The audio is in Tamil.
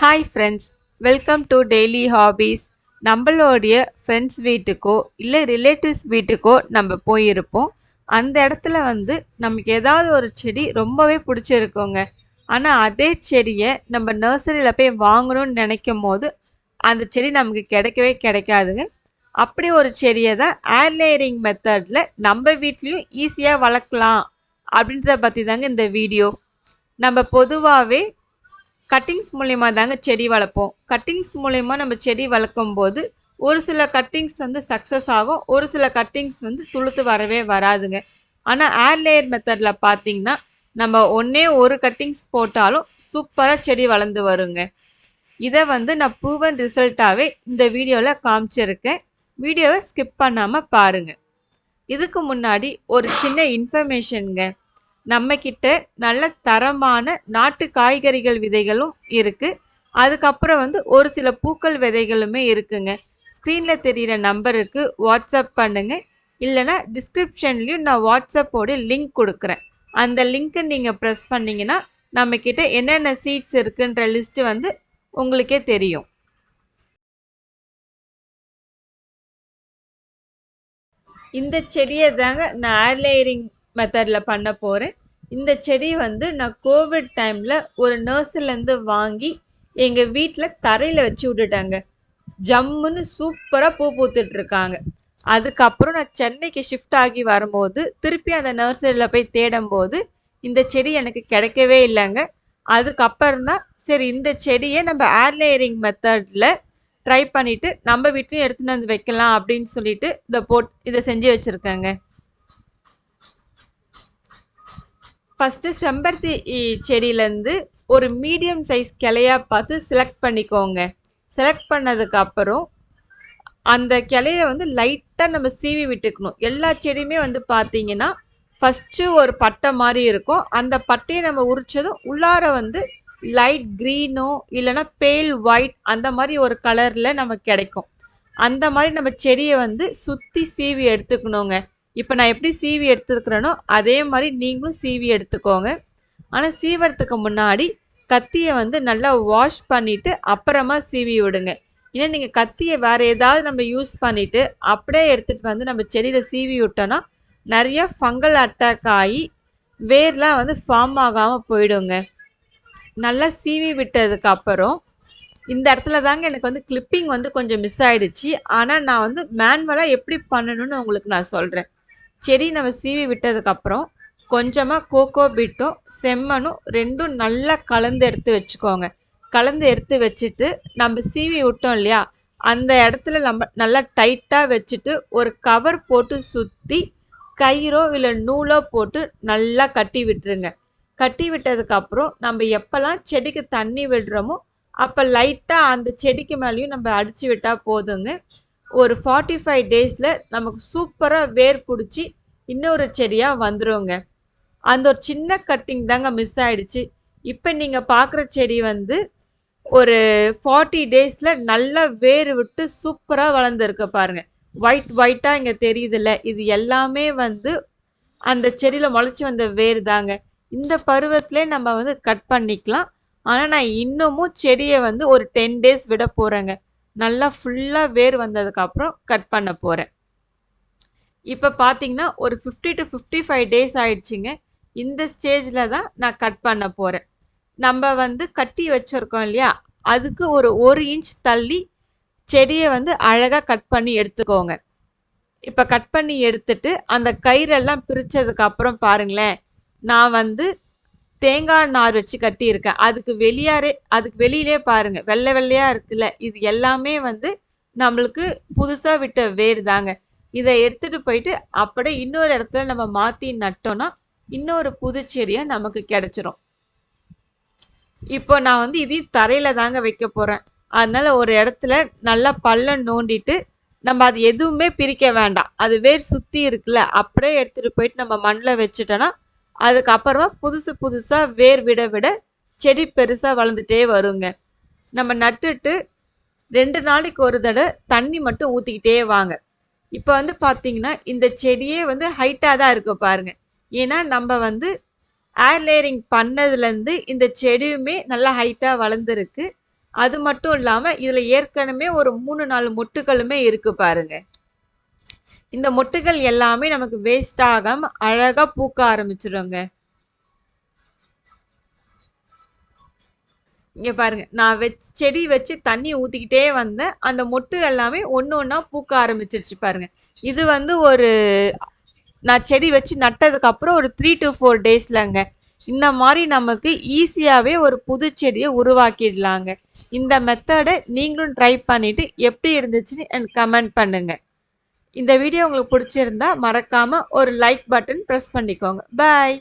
Hi friends welcome to daily hobbies நம்மளுடைய ஃப்ரெண்ட்ஸ் வீட்டுக்கோ இல்லை ரிலேட்டிவ்ஸ் வீட்டுக்கோ நம்ம போயிருப்போம். அந்த இடத்துல வந்து நமக்கு ஏதாவது ஒரு செடி ரொம்பவே பிடிச்சிருக்கோங்க. ஆனால் அதே செடியை நம்ம நர்சரியில் போய் வாங்கணும்னு நினைக்கும் போது அந்த செடி நமக்கு கிடைக்கவே கிடைக்காதுங்க. அப்படி ஒரு செடியை தான் ஏர்லேயரிங் மெத்தடில் நம்ம வீட்லேயும் ஈஸியாக வளர்க்கலாம். அப்படின்றத பற்றி தாங்க இந்த வீடியோ நம்ம பொதுவாகவே கட்டிங்ஸ் மூலயமா தாங்க செடி வளர்ப்போம். கட்டிங்ஸ் மூலயமா நம்ம செடி வளர்க்கும் போது ஒரு சில கட்டிங்ஸ் வந்து சக்ஸஸ் ஆகும். ஒரு சில கட்டிங்ஸ் வந்து துளுத்து வரவே வராதுங்க. ஆனால் ஏர் லேயர் மெத்தடில் பார்த்தீங்கன்னா நம்ம ஒன்றே ஒரு கட்டிங்ஸ் போட்டாலும் சூப்பராக செடி வளர்ந்து வருங்க. இதை வந்து நான் ப்ரூவன் ரிசல்ட்டாகவே இந்த வீடியோவில் காமிச்சிருக்கேன். வீடியோவை ஸ்கிப் பண்ணாமல் பாருங்கள் இதுக்கு முன்னாடி ஒரு சின்ன இன்ஃபர்மேஷனுங்க நம்மக்கிட்ட நல்ல தரமான நாட்டு காய்கறிகள் விதைகளும் இருக்குது அதுக்கப்புறம் வந்து ஒரு சில பூக்கள் விதைகளுமே இருக்குங்க. ஸ்க்ரீனில் தெரிகிற நம்பருக்கு வாட்ஸ்அப் பண்ணுங்கள் இல்லைனா டிஸ்கிரிப்ஷன்லேயும் நான் வாட்ஸ்அப்போட லிங்க் கொடுக்குறேன். அந்த லிங்க்கை நீங்கள் ப்ரெஸ் பண்ணிங்கன்னா நம்மக்கிட்ட என்னென்ன சீட்ஸ் இருக்குன்ற லிஸ்ட்டு வந்து உங்களுக்கே தெரியும். இந்த செடியை தாங்க நான் ஏர்லேயரிங் மெத்தடில் பண்ண போகிறேன் இந்த செடி வந்து நான் கோவிட் டைமில் ஒரு நர்ஸ்லேருந்து வாங்கி எங்கள் வீட்டில் தரையில் வச்சு விட்டுட்டாங்க. ஜம்முன்னு சூப்பராக பூ பூத்துட்ருக்காங்க. அதுக்கப்புறம் நான் சென்னைக்கு ஷிஃப்ட் ஆகி வரும்போது திருப்பி அந்த நர்சரியில் போய் தேடும்போது இந்த செடி எனக்கு கிடைக்கவே இல்லைங்க. அதுக்கப்புறம் தான் சரி இந்த செடியை நம்ம ஏர் லேயரிங் மெத்தடில் ட்ரை பண்ணிவிட்டு நம்ம வீட்லேயும் எடுத்துகிட்டு வந்து வைக்கலாம் அப்படின்னு சொல்லிட்டு இதை போட் இதை செஞ்சு வச்சுருக்கேங்க. ஃபஸ்ட்டு செம்பருத்தி செடியிலேருந்து ஒரு மீடியம் சைஸ் கிளையாக பார்த்து செலக்ட் பண்ணிக்கோங்க. செலக்ட் பண்ணதுக்கப்புறம் அந்த கிளையை வந்து லைட்டாக நம்ம சீவி விட்டுக்கணும். எல்லா செடியுமே வந்து பார்த்தீங்கன்னா ஃபஸ்ட்டு ஒரு பட்டை மாதிரி இருக்கும். அந்த பட்டையை நம்ம உரிச்சதும் உள்ளார வந்து லைட் க்ரீனோ இல்லைன்னா பேல் ஒயிட் அந்த மாதிரி ஒரு கலரில் நமக்கு கிடைக்கும். அந்த மாதிரி நம்ம செடியை வந்து சுற்றி சீவி எடுத்துக்கணுங்க. இப்போ நான் எப்படி சீவி எடுத்துருக்குறேனோ அதே மாதிரி நீங்களும் சீவி எடுத்துக்கோங்க. ஆனால் சீவறதுக்கு முன்னாடி கத்தியை வந்து நல்லா வாஷ் பண்ணிவிட்டு அப்புறமா சீவி விடுங்க. ஏன்னா நீங்கள் கத்தியை வேறு ஏதாவது நம்ம யூஸ் பண்ணிவிட்டு அப்படியே எடுத்துகிட்டு வந்து நம்ம செடியில் சீவி விட்டோன்னா நிறைய ஃபங்கல் அட்டாக் ஆகி வேர்லாம் வந்து ஃபார்ம் ஆகாமல் போயிடுங்க. நல்லா சீவி விட்டதுக்கு அப்புறம் இந்த இடத்துல தாங்க எனக்கு வந்து கிளிப்பிங் வந்து கொஞ்சம் மிஸ் ஆகிடுச்சி ஆனால் நான் வந்து மேனுவலாக எப்படி பண்ணணும்னு உங்களுக்கு நான் சொல்கிறேன் செடி நம்ம சீவி விட்டதுக்கப்புறம் கொஞ்சமாக கோகோ பீட்டும் செம்மனும் ரெண்டும் நல்லா கலந்து எடுத்து வச்சுக்கோங்க. கலந்து எடுத்து வச்சுட்டு நம்ம சீவி விட்டோம் இல்லையா? அந்த இடத்துல நம்ம நல்லா டைட்டாக வச்சுட்டு ஒரு கவர் போட்டு சுற்றி கயிறோ இல்லை நூலோ போட்டு நல்லா கட்டி விட்டுருங்க. கட்டி விட்டதுக்கப்புறம் நம்ம எப்போல்லாம் செடிக்கு தண்ணி விடுறோமோ அப்போ லைட்டாக அந்த செடிக்கு மேலேயும் நம்ம அடித்து விட்டால் போதுங்க. ஒரு ஃபார்ட்டி ஃபைவ் டேஸில் நமக்கு சூப்பராக வேர் பிடிச்சி இன்னொரு செடியாக வந்துடுங்க அந்த ஒரு சின்ன கட்டிங் தாங்க மிஸ் ஆகிடுச்சு இப்போ நீங்கள் பார்க்குற செடி வந்து ஒரு ஃபார்ட்டி டேஸில் நல்லா வேர் விட்டு சூப்பராக வளர்ந்துருக்கு பாருங்கள் ஒயிட் ஒயிட்டாக இங்கே தெரியுதுல்ல. இது எல்லாமே வந்து அந்த செடியில் முளைச்சி வந்த வேர் தாங்க. இந்த பருவத்திலே நம்ம வந்து கட் பண்ணிக்கலாம். ஆனால் நான் இன்னமும் செடியை வந்து ஒரு டென் டேஸ் விட போகிறேங்க நல்லா ஃபுல்லாக வேர் வந்ததுக்கப்புறம் கட் பண்ண போகிறேன் இப்போ பார்த்தீங்கன்னா ஒரு fifty to fifty five days ஆயிடுச்சுங்க. இந்த ஸ்டேஜில் தான் நான் கட் பண்ண போகிறேன் நம்ம வந்து கட்டி வச்சுருக்கோம் இல்லையா? அதுக்கு ஒரு ஒரு இன்ச் தள்ளி செடியை வந்து அழகாக கட் பண்ணி எடுத்துக்கோங்க. இப்போ கட் பண்ணி எடுத்துட்டு அந்த கயிறெல்லாம் பிரித்ததுக்கு அப்புறம் பாருங்களேன் நான் வந்து தேங்காய் நார் வச்சு கட்டியிருக்கேன். அதுக்கு வெளியாரே அதுக்கு வெளியிலே பாருங்கள் வெள்ளை வெள்ளையாக இருக்குல்ல இது எல்லாமே வந்து நம்மளுக்கு புதுசாக விட்ட வேர் தாங்க. இதை எடுத்துகிட்டு போயிட்டு அப்படியே இன்னொரு இடத்துல நம்ம மாற்றி நட்டோன்னா இன்னொரு புது செடியை நமக்கு கிடச்சிரும். இப்போ நான் வந்து இது தரையில் தாங்க வைக்க போகிறேன் அதனால் ஒரு இடத்துல நல்லா பள்ளம் நோண்டிட்டு நம்ம அது எதுவுமே பிரிக்க வேண்டாம். அது வேர் சுற்றி இருக்குல்ல அப்படியே எடுத்துகிட்டு போயிட்டு நம்ம மண்ணில் வச்சுட்டோன்னா அதுக்கப்புறமா புதுசு புதுசாக வேர் விட விட செடி பெருசாக வளர்ந்துட்டே வருங்க. நம்ம நட்டுட்டு ரெண்டு நாளைக்கு ஒரு தடவை தண்ணி மட்டும் ஊற்றிக்கிட்டே வாங்க. இப்போ வந்து பார்த்தீங்கன்னா இந்த செடியே வந்து ஹைட்டாக தான் இருக்கு பாருங்கள் ஏன்னா நம்ம வந்து ஏர் லேயரிங் பண்ணதுலேருந்து இந்த செடியுமே நல்லா ஹைட்டாக வளர்ந்துருக்கு. அது மட்டும் இல்லாமல் இதில் ஏற்கனவே ஒரு மூணு நாலு மொட்டுகளுமே இருக்குது பாருங்கள் இந்த மொட்டுகள் எல்லாமே நமக்கு வேஸ்ட் ஆகாம அழகாக பூக்க ஆரம்பிச்சிடுங்க இங்கே பாருங்க நான் வச்சு செடி வச்சு தண்ணி ஊற்றிக்கிட்டே வந்தேன். அந்த மொட்டு எல்லாமே ஒன்று ஒன்றா பூக்க ஆரம்பிச்சிருச்சு பாருங்க. இது வந்து ஒரு நான் செடி வச்சு நட்டதுக்கப்புறம் ஒரு த்ரீ டு ஃபோர் டேஸ்லங்க இந்த மாதிரி நமக்கு ஈஸியாகவே ஒரு புது செடியை உருவாக்கிடலாங்க. இந்த மெத்தடை நீங்களும் ட்ரை பண்ணிவிட்டு எப்படி இருந்துச்சுன்னு எனக்கு கமெண்ட் பண்ணுங்கள் இந்த வீடியோ உங்களுக்கு பிடிச்சிருந்தா மறக்காமல் ஒரு லைக் பட்டன் ப்ரெஸ் பண்ணிக்கோங்க. பாய்